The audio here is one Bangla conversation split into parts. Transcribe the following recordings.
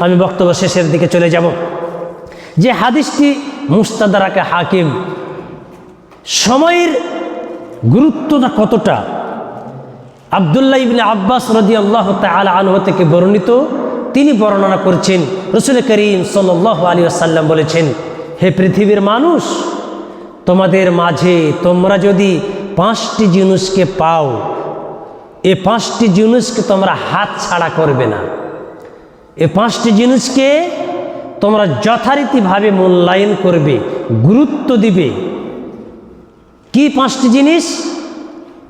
আমি বক্তব্য শেষের দিকে চলে যাব। যে হাদিসটি মুস্তাদারাকে হাকিম, সময়ের গুরুত্বটা কতটা? আবদুল্লাহ ইবনে আব্বাস রদি আল্লাহ তালা আনহ থেকে বর্ণিত, তিনি বর্ণনা করছেন, রসুল করিম সাল্লাহ আলী আসাল্লাম বলেছেন, হে পৃথিবীর মানুষ, তোমাদের মাঝে তোমরা যদি পাঁচটি জিনিসকে পাও, এ পাঁচটি জিনিসকে তোমরা হাত ছাড়া করবে না। এ পাঁচটি জিনিসকে তোমরা যথারীতিভাবে মূল্যায়ন করবে, গুরুত্ব দিবে। কি পাঁচটি জিনিস?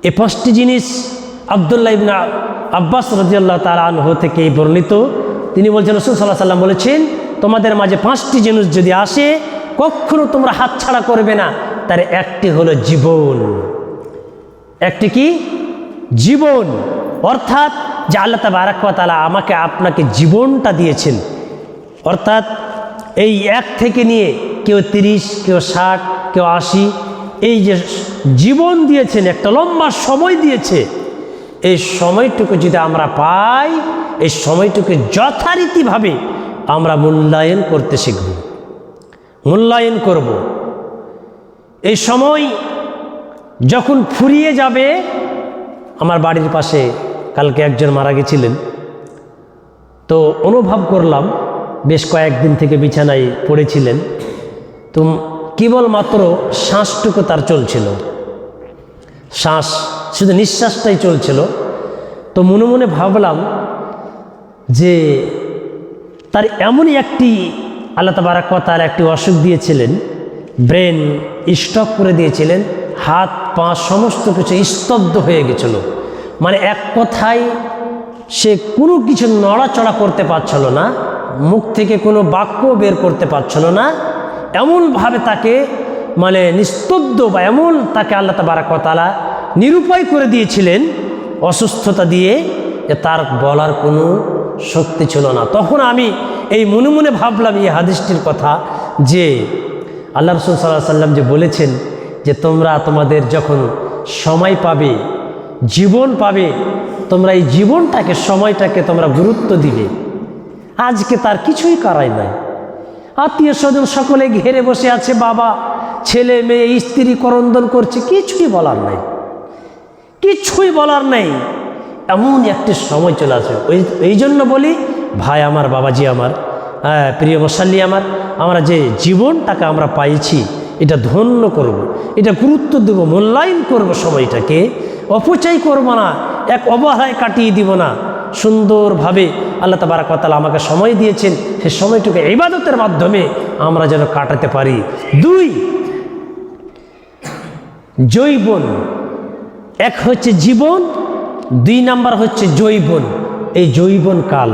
এ পাঁচটি জিনিস আবদুল্লাহ ইবনা আব্বাস রাজিয়াল্লাহ তালা আনহ থেকে বর্ণিত। তিনি বলছেন, রসুল সাল্লাহ সাল্লাম বলেছেন, তোমাদের মাঝে পাঁচটি জিনিস যদি আসে, কখনো তোমরা হাতছাড়া করবে না। তার একটি হলো জীবন। একটি কি? জীবন। অর্থাৎ যে আল্লাহ তালা আমাকে আপনাকে জীবনটা দিয়েছেন। অর্থাৎ এই এক থেকে নিয়ে কেউ তিরিশ, কেউ ষাট, কেউ আশি, এই যে জীবন দিয়েছেন, একটা লম্বা সময় দিয়েছে, এই সময়টুকু যদি আমরা পাই, এই সময়টুকু যথারীতিভাবে আমরা মূল্যায়ন করতে শিখব। মূল্যায়ন করব। এই সময় যখন ফুরিয়ে যাবে, আমার বাড়ির পাশে কালকে একজন মারা গেছিলেন। তো অনুভব করলাম, বেশ কয়েকদিন থেকে বিছানায় পড়েছিলেন। তো কেবলমাত্র শ্বাসটুকু তার চলছিল। শ্বাস, শুধু নিঃশ্বাসটাই চলছিল। তো মনে মনে ভাবলাম যে তার এমনই একটি আল্লাহ তার একটি অসুখ দিয়েছিলেন, ব্রেন স্টক করে দিয়েছিলেন, হাত, পা সমস্ত কিছু স্তব্ধ হয়ে গেছিল। মানে এক কথায় সে কোনো কিছু নড়াচড়া করতে পারছিল না, মুখ থেকে কোনো বাক্য বের করতে পারছিল না, এমনভাবে তাকে মানে নিস্তব্ধ বা এমন তাকে আল্লাহ তাবারাকতালা নিরুপায় করে দিয়েছিলেন অসুস্থতা দিয়ে যে তার বলার কোনো শক্তি ছিল না। তখন আমি এই মনে মনে ভাবলাম এই হাদিসটির কথা যে আল্লাহ রসুল সাল্লাহ সাল্লাম যে বলেছেন যে তোমরা তোমাদের যখন সময় পাবে জীবন পাবে, তোমরা এই জীবনটাকে, সময়টাকে তোমরা গুরুত্ব দিবে। আজকে তার কিছুই করাই নাই। আত্মীয় স্বজন সকলে ঘেরে বসে আছে, বাবা, ছেলে, মেয়ে, স্ত্রী, করন্দন করছে, কিছুই বলার নাই। কিছুই বলার নেই। এমন একটি সময় চলে আসে। ওই এই জন্য বলি, ভাই আমার, বাবাজি আমার হ্যাঁ প্রিয় মশাল্লি আমার, আমরা যে জীবনটাকে আমরা পাইছি, এটা ধন্য করব। এটা গুরুত্ব দেব, মূল্যায়ন করব সময়টাকে। অপচয় করব না, এক অবহেলায় কাটিয়ে দিব না। সুন্দরভাবে আল্লাহ তাবারাকাতাল আমাকে সময় দিয়েছেন সে সময়টুকু ইবাদতের মাধ্যমে আমরা যেন কাটাতে পারি। দুই জৈবন এক হচ্ছে জীবন, দুই নাম্বার হচ্ছে জৈবন এই জৈবন কাল।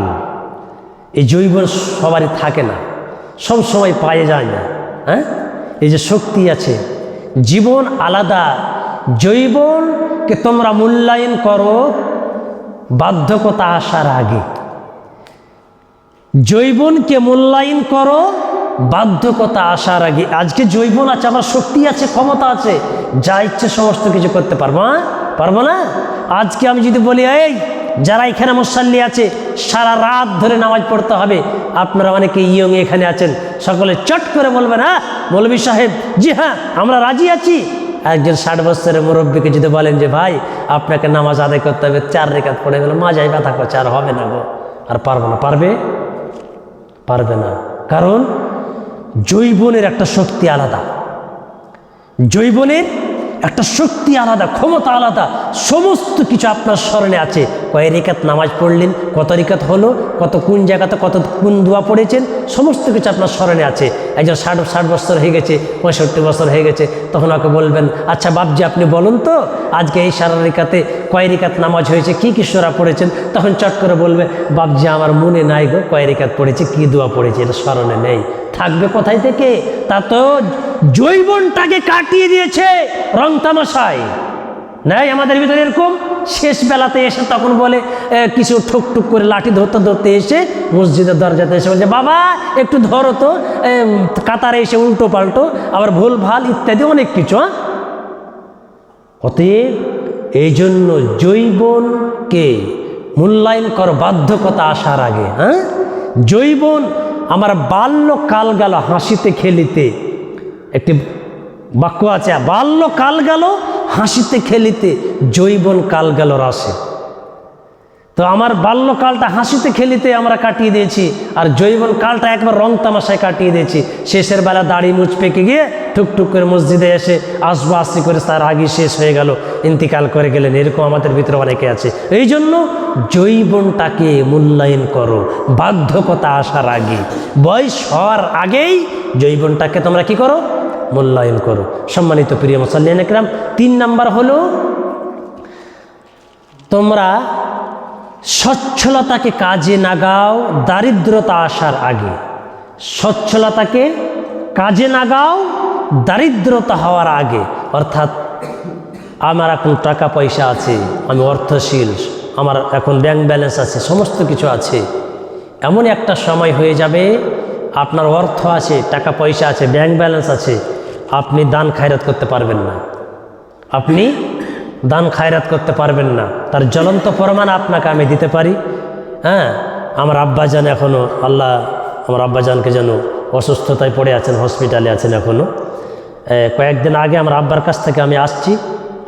এই জৈবন সবারই থাকে না, সব সময় পায়ে যায় না হ্যাঁ? এই যে শক্তি আছে। জীবন আলাদা জৈবনকে তোমরা মূল্যায়ন করো বাধ্যকতা আসার আগে। জৈবনকে মূল্যায়ন করো বাধ্যকতা আসার আগে। আজকে জৈবন আছে, আমার শক্তি আছে, ক্ষমতা আছে, যা ইচ্ছে সমস্ত কিছু করতে পারব হ্যাঁ? পারব না? আজকে আমি যদি বলি, এই, যারা এখানে মুসাল্লি আছে, সারা রাত ধরে নামাজ পড়তে হবে, আপনারা অনেকে ইয়ং এখানে আছেন, সকলে চট করে বলবেন হ্যাঁ? মৌলবী সাহেব, জি হ্যাঁ আমরা রাজি আছি। একজন ষাট বছরের মুরব্বীকে যদি বলেন যে, ভাই, আপনাকে নামাজ আদায় করতে হবে, চার রেখাত পড়ে গেলে মাজাই ব্যথা করছে, আর হবে না গো। আর পারব না। পারবে? পারবে না। কারণ জৈবনের একটা শক্তি আলাদা। জৈবনের একটা শক্তি আলাদা, ক্ষমতা আলাদা, সমস্ত কিছু আপনার স্মরণে আছে। কয় রেখাত নামাজ পড়লেন, কত রেখাত হলো, কত কোন জায়গাতে কত কোন দোয়া পড়েছেন, সমস্ত কিছু আপনার স্মরণে আছে। একজন ষাট ষাট বছর হয়ে গেছে, পঁয়ষট্টি বছর হয়ে গেছে, তখন ওকে বলবেন আচ্ছা বাপজি, আপনি বলুন তো, আজকে এই সারা রেখাতে কয় রেখাত নামাজ হয়েছে, কী কী সোরা পড়েছেন? তখন চট করে বলবে, বাপজি, আমার মনে নাই গো, কয় রেখাত পড়েছে, কী দোয়া পড়েছে, এটা স্মরণে নেই। থাকবে কোথায় থেকে? তা তো জৈবনটাকে কাটিয়ে দিয়েছে রং তামাশায় নাই আমাদের ভিতরে এরকম, শেষ বেলাতে এসে তখন বলে কিছু ঠুক টুক করে লাঠি ধরতে ধরতে এসে মসজিদের দরজাতে এসে বলছে, বাবা, একটু ধরো তো। কাতারে এসে উল্টো পাল্টো, আবার ভুল ভালো ইত্যাদি অনেক কিছু হ্যাঁ? অতএব এই জন্য জৈবনকে মূল্যায়ন কর বাধ্যকতা আসার আগে হ্যাঁ? জৈবন আমার বাল্যকাল গেল হাসিতে খেলিতে একটি বাক্য আছে, বাল্য কাল গেল, হাসিতে খেলিতে জৈবন কাল গেল রাসে তো আমার বাল্যকালটা হাসিতে খেলিতে আমরা কাটিয়ে দিয়েছি, আর জৈবন কালটা একবার রং তামাশায় কাটিয়ে দিয়েছি। শেষের বেলা দাড়ি মুচ পেকে গিয়ে টুকটুক করে মসজিদে এসে আসব আসি করে তার আগে শেষ হয়ে গেল, ইন্তিকাল করে গেলেন। এরকম আমাদের ভিতরে অনেকে আছে। এই জন্য জৈবনটাকে মূল্যায়ন করো বাধ্যকতা আসার আগে। বয়স হওয়ার আগেই জৈবনটাকে তোমরা কি করো? মূল্যায়ন করো। সম্মানিত প্রিয় মুসাল্লিয়ান একরাম, তিন নাম্বার হলো তোমরা সচ্ছলতাকে কাজে নাগাও দারিদ্রতা আসার আগে। সচ্ছলতাকে কাজে লাগাও দারিদ্রতা হওয়ার আগে, অর্থাৎ আমার এখন টাকা পয়সা আছে, আমি অর্থশীল, আমার এখন ব্যাংক ব্যালেন্স আছে, সমস্ত কিছু আছে এমন একটা সময় হয়ে যাবে, আপনার অর্থ আছে, টাকা পয়সা আছে ব্যাংক ব্যালেন্স আছে, আপনি দান খায়রাত করতে পারবেন না। আপনি দান খায়রাত করতে পারবেন না। তার জ্বলন্ত প্রমাণ আপনাকে আমি দিতে পারি। হ্যাঁ আমার আব্বাজান এখনও আল্লাহ, আমার আব্বাজানকে যেন অসুস্থতায় পড়ে আছেন হসপিটালে আছেন এখনও কয়েকদিন আগে আমার আব্বার কাছ থেকে আমি আসছি।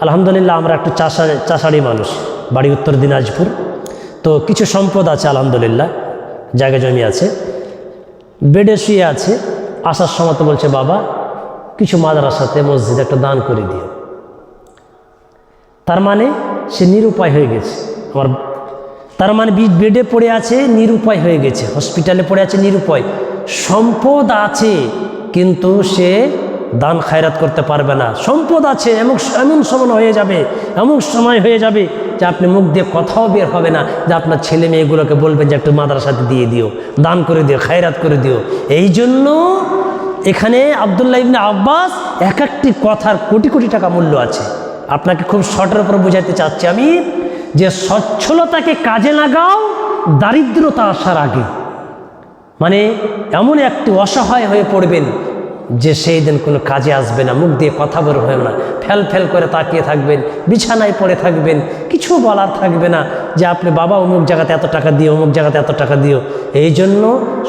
আলহামদুলিল্লাহ আমরা একটু চাষা চাষাড়ি মানুষ, বাড়ি উত্তর দিনাজপুর। তো কিছু সম্পদ আছে, আলহামদুলিল্লাহ, জায়গা জমি আছে। বেডে শুয়ে আছে, আসার সময় তো বলছে, বাবা, কিছু মাদ্রাসাতে মসজিদে একটা দান করে দিও। তার মানে সে নিরুপায় হয়ে গেছে। আমার, তার মানে বেডে পড়ে আছে, নিরুপায় হয়ে গেছে। হসপিটালে পড়ে আছে, নিরুপায়। সম্পদ আছে, কিন্তু সে দান খায়রাত করতে পারবে না। সম্পদ আছে, এমন এমন সময় হয়ে যাবে, এমন সময় হয়ে যাবে যে আপনি মুখ দিয়ে কথাও বের হবে না, যে আপনার ছেলে মেয়েগুলোকে বলবেন যে একটু মাদ্রাসাতে দিয়ে দিও, দান করে দিও, খায়রাত করে দিও। এই জন্য এখানে আবদুল্লাহ ইবনে আব্বাস এক একটি কথার কোটি কোটি টাকা মূল্য আছে। আপনাকে খুব শর্টের উপর বোঝাতে চাচ্ছি আমি যে সচ্ছলতাকে কাজে লাগাও, দারিদ্রতা আসার আগে। মানে এমন একটি অসহায় হয়ে পড়বেন যে সেই দিন কোনো কাজে আসবে না, মুখ দিয়ে কথা বের হবে না, ফেল ফেল করে তাকিয়ে থাকবেন, বিছানায় পড়ে থাকবেন, কিছু বলার থাকবে না যে আপনি বাবা অমুক জায়গাতে এত টাকা দিও, অমুক জায়গাতে এত টাকা দিও। এই জন্য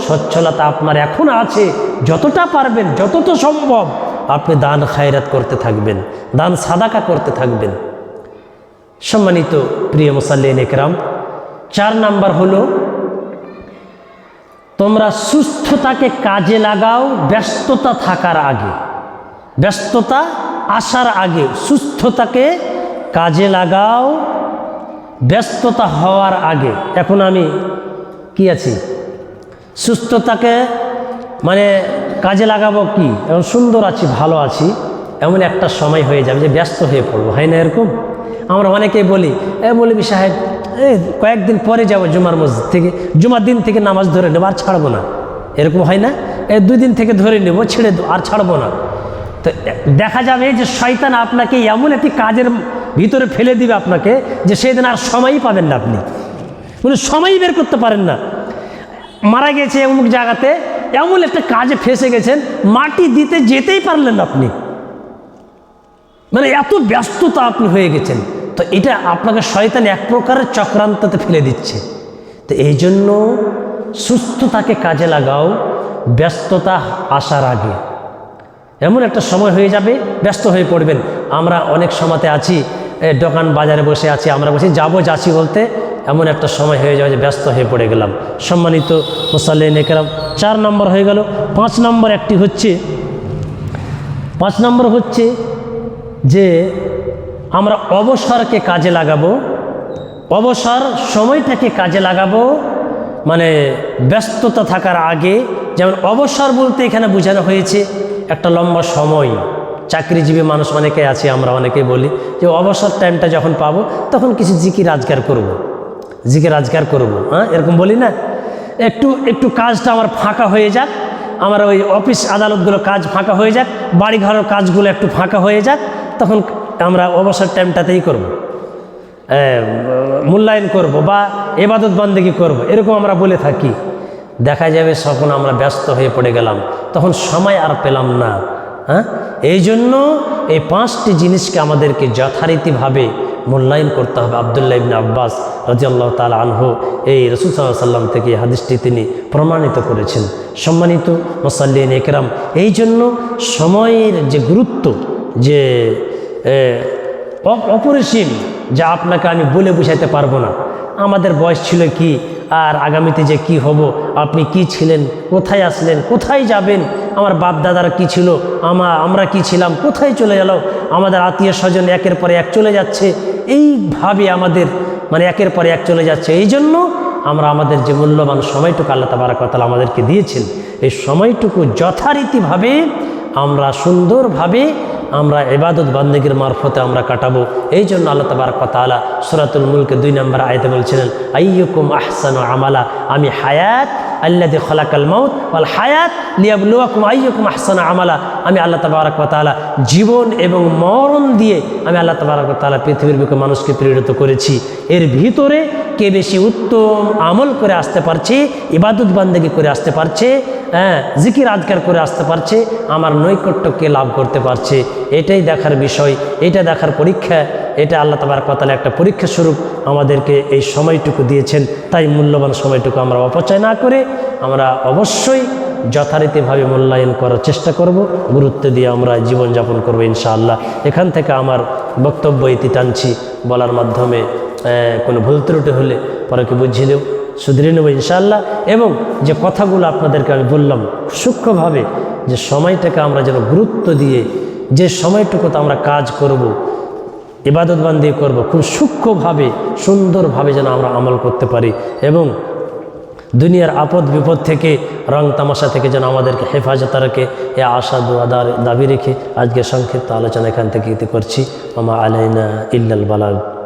সচ্ছলতা আপনার এখন আছে, যতটা পারবেন, যতটা সম্ভব আপনি দান খায়রাত করতে থাকবেন, দান সাদাকা করতে থাকবেন। সম্মানিত প্রিয় মুসাল্লিন একরাম, চার নাম্বার হলো তোমরা সুস্থতাকে কাজে লাগাও, ব্যস্ততা থাকার আগে। ব্যস্ততা আসার আগে সুস্থতাকে কাজে লাগাও, ব্যস্ততা হওয়ার আগে। এখন আমি কি আছি? সুস্থতাকে মানে কাজে লাগাবো কি? এখন সুন্দর আছি, ভালো আছি, এমন একটা সময় হয়ে যাবে যে ব্যস্ত হয়ে পড়ব। হয় না এরকম? আমরা অনেকেই বলি, এ বলবি সাহেব এ কয়েকদিন পরে যাব জুমার মসজিদ থেকে। জুমার দিন থেকে নামাজ ধরে নেব, আর ছাড়বো না। এরকম হয় না? এ দুই দিন থেকে ধরে নেব, ছেড়ে দেবো, আর ছাড়বো না। তো দেখা যাবে যে শয়তান আপনাকে এমন একটি কাজের ভিতরে ফেলে দিবে আপনাকে যে সেই সেদিন আর সময়ই পাবেন না আপনি। মানে সময়ই বের করতে পারেন না। মারা গেছে অমুক জায়গাতে, এমন একটা কাজে ফেসে গেছেন, মাটি দিতে যেতেই পারলেন আপনি। মানে এত ব্যস্ততা আপনি হয়ে গেছেন। তো এটা আপনাকে শয়তান এক প্রকারের চক্রান্ততে ফেলে দিচ্ছে। তো এই জন্য সুস্থতাকে কাজে লাগাও, ব্যস্ততা আসার আগে। এমন একটা সময় হয়ে যাবে, ব্যস্ত হয়ে পড়বেন। আমরা অনেক সময়তে আছি দোকান বাজারে বসে আছি, আমরা বসে যাব যাচ্ছি বলতে। এমন একটা সময় হয়ে যাবে যে ব্যস্ত হয়ে পড়ে গেলাম। সম্মানিত মুসাল্লিন একরাম, চার নম্বর হয়ে গেল। পাঁচ নম্বর একটি হচ্ছে, পাঁচ নম্বর হচ্ছে যে আমরা অবসরকে কাজে লাগাবো, অবসর সময়টাকে কাজে লাগাবো মানে ব্যস্ততা থাকার আগে, যেমন অবসর বলতে এখানে বোঝানো হয়েছে একটা লম্বা সময়। চাকরিজীবী মানুষ অনেকে আছে, আমরা অনেকেই বলি, যে অবসর টাইমটা যখন পাবো, তখন কিছু জিকি রাজগার করব। জিকে রাজগার করব হ্যাঁ? এরকম বলি না? একটু একটু কাজটা আমার ফাঁকা হয়ে যাক, আমার ওই অফিস আদালতগুলো কাজ ফাঁকা হয়ে যাক বাড়ি ঘরের কাজগুলো একটু ফাঁকা হয়ে যাক, তখন আমরা অবসর টাইমটাতেই করব। মূল্যায়ন করব বা এবাদত বন্দেগি করব, এরকম আমরা বলে থাকি। দেখা যাবে তখন আমরা ব্যস্ত হয়ে পড়ে গেলাম, তখন সময় আর পেলাম না। হ্যাঁ? এই জন্য এই পাঁচটি জিনিসকে আমাদেরকে যথারীতিভাবে মূল্যায়ন করতে হবে। আবদুল্লাহ ইবনে আব্বাস রাজিয়াল্লাহ তাল আনহু এই রসুল সাল্লাহ সাল্লাম থেকে হাদিসটি তিনি প্রমাণিত করেছেন। সম্মানিত মোসাল্লিন একরাম এই জন্য সময়ের যে গুরুত্ব, যে অপরিসীম, যা আপনাকে আমি বলে বুঝাইতে পারব না। আমাদের বয়স ছিল কি, আর আগামীতে যে কি হব, আপনি কি ছিলেন, কোথায় আসলেন, কোথায় যাবেন, আমার বাপ দাদারা কী ছিল, আমা, আমরা কি ছিলাম, কোথায় চলে গেল, আমাদের আত্মীয় স্বজন একের পরে এক চলে যাচ্ছে, এইভাবে আমাদের মানে একের পরে এক চলে যাচ্ছে। এই জন্য আমরা আমাদের যে মূল্যবান সময়টুকু আল্লাহ তাবারাকাতাল আমাদেরকে দিয়েছেন, এই সময়টুকু যথারীতিভাবে আমরা সুন্দরভাবে আমরা এবাদত বান্দিগির মারফতে আমরা কাটাবো। এই জন্য আল্লাহ তাবারক তাআলা সুরাতুল মুলকে দুই নম্বর আয়তে বলছিলেন, আইয়ুকুম আহসানু আমালা? আমি হায়াত আল্লাদি খলাকাল মাউত, ওয়াল হায়াত লিয়াবলুয়াকুম আইয়ুকুম আহসানু আমালা? আমি আল্লাহ তাবারক তাআলা জীবন এবং মরণ দিয়ে আমি আল্লাহ তাবারক তাআলা পৃথিবীর বুকে মানুষকে প্রেরিত করেছি। এর ভিতরে কে বেশি উত্তম, আমল করে আসতে পারছে, ইবাদত বান্দেগি করে আসতে পারছে হ্যাঁ জিকির আজকার করে আসতে পারছে, আমার নৈকট্যকে লাভ করতে পারছে। এটাই দেখার বিষয়, এটা দেখার পরীক্ষা, এটা আল্লাহ তাবার কথালে একটা পরীক্ষা স্বরূপ আমাদেরকে এই সময়টুকু দিয়েছেন। তাই মূল্যবান সময়টুকু আমরা অপচয় না করে আমরা অবশ্যই যথারীতিভাবে মূল্যায়ন করার চেষ্টা করব, গুরুত্ব দিয়ে আমরা জীবনযাপন করব ইনশাআল্লাহ। এখান থেকে আমার বক্তব্য ইতি টানছি, বলার মাধ্যমে কোনো ভুল ত্রুটি হলে পরকে বুঝিয়ে দেব। শুধরে নেব ইনশাআল্লাহ। এবং যে কথাগুলো আপনাদেরকে আমি বললাম সূক্ষ্মভাবে, যে সময়টাকে আমরা যেন গুরুত্ব দিয়ে, যে সময়টুকুতে আমরা কাজ করব দিয়ে করব, খুব সূক্ষ্মভাবে, সুন্দরভাবে যেন আমরা আমল করতে পারি এবং দুনিয়ার আপদ বিপদ থেকে, রং তামাশা থেকে যেন আমাদেরকে হেফাজত রাখে, এ আশা দাবি রেখে আজকে সংক্ষিপ্ত আলোচনা এখান থেকে ইতি করছি। আমা আলাইনা ইল্লাল বালাগ।